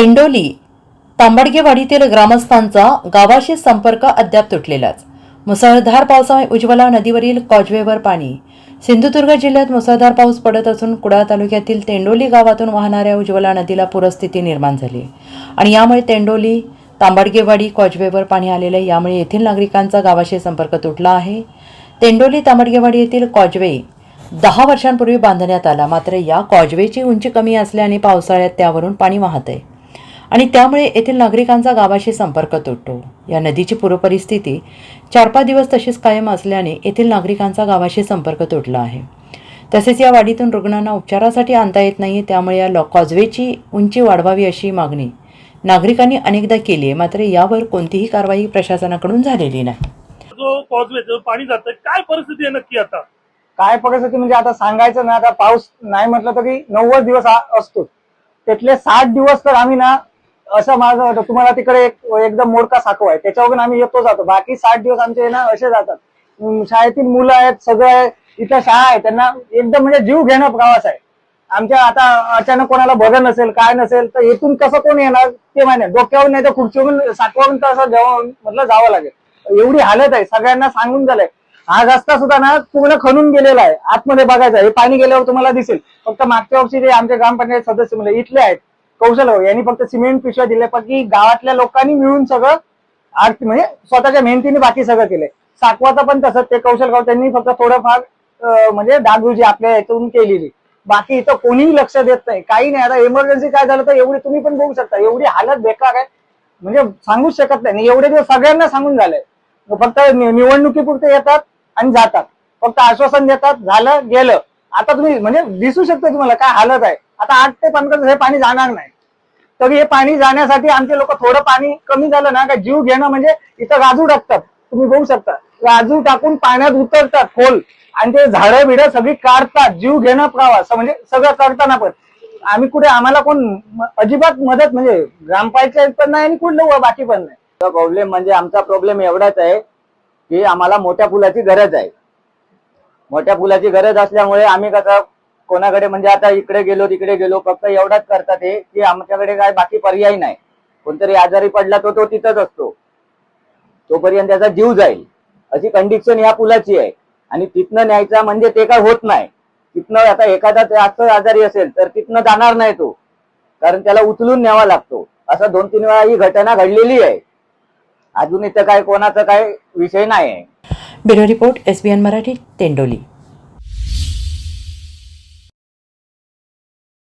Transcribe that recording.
तेंडोली तांबडगेवाडीतील ग्रामस्थांचा गावाशी संपर्क अद्याप तुटलेलाच. मुसळधार पावसामुळे उज्ज्वला नदीवरील कॉजवेवर पाणी. सिंधुदुर्ग जिल्ह्यात मुसळधार पाऊस पडत असून कुडाळ तालुक्यातील तेंडोली गावातून वाहणाऱ्या उज्ज्वला नदीला पूरस्थिती निर्माण झाली. आणि यामुळे तेंडोली तांबडगेवाडी कॉजवेवर पाणी आलेलं यामुळे येथील नागरिकांचा गावाशी संपर्क तुटला आहे. तेंडोली तांबडगेवाडी येथील कॉजवे दहा वर्षांपूर्वी बांधण्यात आला. मात्र या कॉजवेची उंची कमी असल्याने पावसाळ्यात त्यावरून पाणी वाहत आहे आणि त्यामुळे येथील नागरिकांचा गावाशी संपर्क तुटतो. या नदीची पूरपरिस्थिती चार पाच दिवस तशीच कायम असल्याने येथील नागरिकांचा गावाशी संपर्क तुटला आहे. तसेच या वाडीतून रुग्णांना उपचारासाठी आणता येत नाही त्यामुळे या लॉ कॉजवेची उंची वाढवावी अशी मागणी नागरिकांनी अनेकदा केली आहे. मात्र यावर कोणतीही कारवाई प्रशासनाकडून झालेली नाही. जो कॉजवे जो पाणी जातं काय परिस्थिती आहे नक्की आता? काय परिस्थिती म्हणजे आता सांगायचं ना आता पाऊस नाही म्हटलं तरी नव्वद दिवस असतो. त्यातले साठ दिवस तर आम्ही ना असं माझं वाटतं, तुम्हाला तिकडे एक एकदम मोडका साखव आहे. त्याच्यावरून आम्ही येतो जातो. बाकी साठ दिवस आमचे ना असे जातात. शाळेतील मुलं आहेत सगळं इथं शाळा आहे. त्यांना एकदम म्हणजे जीव घेणं प्रवास आहे. आमच्या आता अचानक कोणाला बरं नसेल काय नसेल तर इथून कसं कोण येणार ते माहिती डोक्यावर नाही तर खुर्चीवरून साठवावून तर असं जेवण म्हटलं जावं लागेल. एवढी हालत आहे. सगळ्यांना सांगून झालंय. हा रस्ता सुद्धा ना पूर्ण खणून गेलेला आहे. आतमध्ये बघायचं हे पाणी गेल्यावर तुम्हाला दिसेल. फक्त मागच्या वर्षी जे आमचे ग्रामपंचायत सदस्य म्हणजे इथले आहेत कौशल यांनी फक्त सिमेंट पिशव्या दिल्या पण की गावातल्या लोकांनी मिळून सगळं आर्थिक म्हणजे स्वतःच्या मेहनतीने बाकी सगळं केलंय. साकवाचं पण तसं ते कौशल त्यांनी फक्त थोडंफार म्हणजे डागडुजी आपल्या याच्यातून केलेली. बाकी इथं कोणीही लक्ष देत नाही. काही नाही. आता इमर्जन्सी काय झालं तर एवढी तुम्ही पण बघू शकता. एवढी हालत बेकार आहे. म्हणजे सांगूच शकत नाही. एवढे दिवस सगळ्यांना सांगून झालंय. फक्त निवडणुकीपुरते येतात आणि जातात. फक्त आश्वासन देतात. झालं गेलं. आता तुम्ही म्हणजे दिसू शकता तुम्हाला काय हालत आहे. आता आठ ते पंधरा दिवस हे पाणी जाणार नाही. तरी हे पाणी जाण्यासाठी आमचे लोक थोडं पाणी कमी झालं ना का जीव घेणं म्हणजे इथं राजू टाकतात. तुम्ही बघू शकता. राजू टाकून पाण्यात उतरतात खोल. आणि ते झाडं बिडं सगळी काढतात. जीव घेणं प्रवास. म्हणजे सगळं करताना पण. आम्ही कुठे आम्हाला कोण अजिबात मदत म्हणजे ग्रामपंचायत पण नाही आणि कुठलं बाकी पण नाही. प्रॉब्लेम म्हणजे आमचा प्रॉब्लेम एवढाच आहे की आम्हाला मोठ्या पुलाची गरज आहे. मोठ्या पुलाची गरज असल्यामुळे आम्ही कसं कोणाकडे म्हणजे आता इकडे गेलो तिकडे गेलो फक्त एवढाच करतात हे की आमच्याकडे काय बाकी पर्याय नाही. कोणतरी आजारी पडला तो तो तिथंच असतो. तोपर्यंत त्याचा जीव जाईल. अशी कंडिशन या पुलाची आहे. आणि तिथनं न्यायचा म्हणजे ते काय होत नाही. तिथनं आता एखादा जास्त आजारी असेल तर तिथनं जाणार नाही तो. कारण त्याला उचलून न्यावा लागतो. असं दोन तीन वेळा ही घटना घडलेली आहे. अजून इथं काय कोणाचा काय विषय नाही आहे bureau report S B N Marathi Tendoli.